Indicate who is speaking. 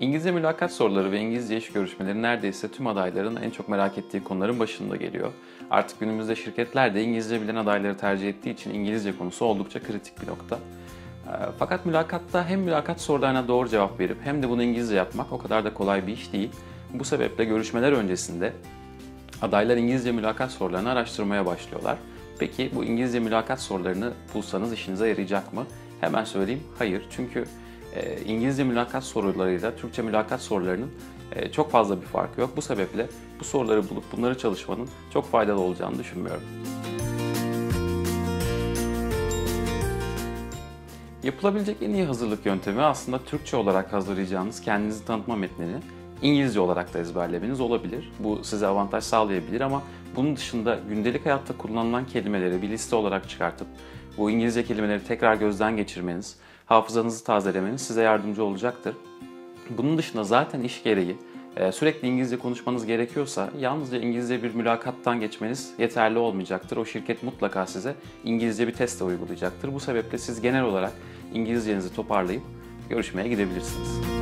Speaker 1: İngilizce mülakat soruları ve İngilizce iş görüşmeleri neredeyse tüm adayların en çok merak ettiği konuların başında geliyor. Artık günümüzde şirketler de İngilizce bilen adayları tercih ettiği için İngilizce konusu oldukça kritik bir nokta. Ee, Fakat mülakatta hem mülakat sorularına doğru cevap verip hem de bunu İngilizce yapmak o kadar da kolay bir iş değil. Bu sebeple görüşmeler öncesinde adaylar İngilizce mülakat sorularını araştırmaya başlıyorlar. Peki bu İngilizce mülakat sorularını bulsanız işinize yarayacak mı? Hemen söyleyeyim, hayır. Çünkü e, İngilizce mülakat sorularıyla Türkçe mülakat sorularının e, çok fazla bir farkı yok. Bu sebeple bu soruları bulup bunları çalışmanın çok faydalı olacağını düşünmüyorum. Yapılabilecek en iyi hazırlık yöntemi aslında Türkçe olarak hazırlayacağınız kendinizi tanıtma metnini İngilizce olarak da ezberlemeniz olabilir. Bu size avantaj sağlayabilir ama bunun dışında gündelik hayatta kullanılan kelimeleri bir liste olarak çıkartıp bu İngilizce kelimeleri tekrar gözden geçirmeniz, hafızanızı tazelemeniz size yardımcı olacaktır. Bunun dışında zaten iş gereği e, sürekli İngilizce konuşmanız gerekiyorsa yalnızca İngilizce bir mülakattan geçmeniz yeterli olmayacaktır. O şirket mutlaka size İngilizce bir test de uygulayacaktır. Bu sebeple siz genel olarak İngilizcenizi toparlayıp görüşmeye gidebilirsiniz.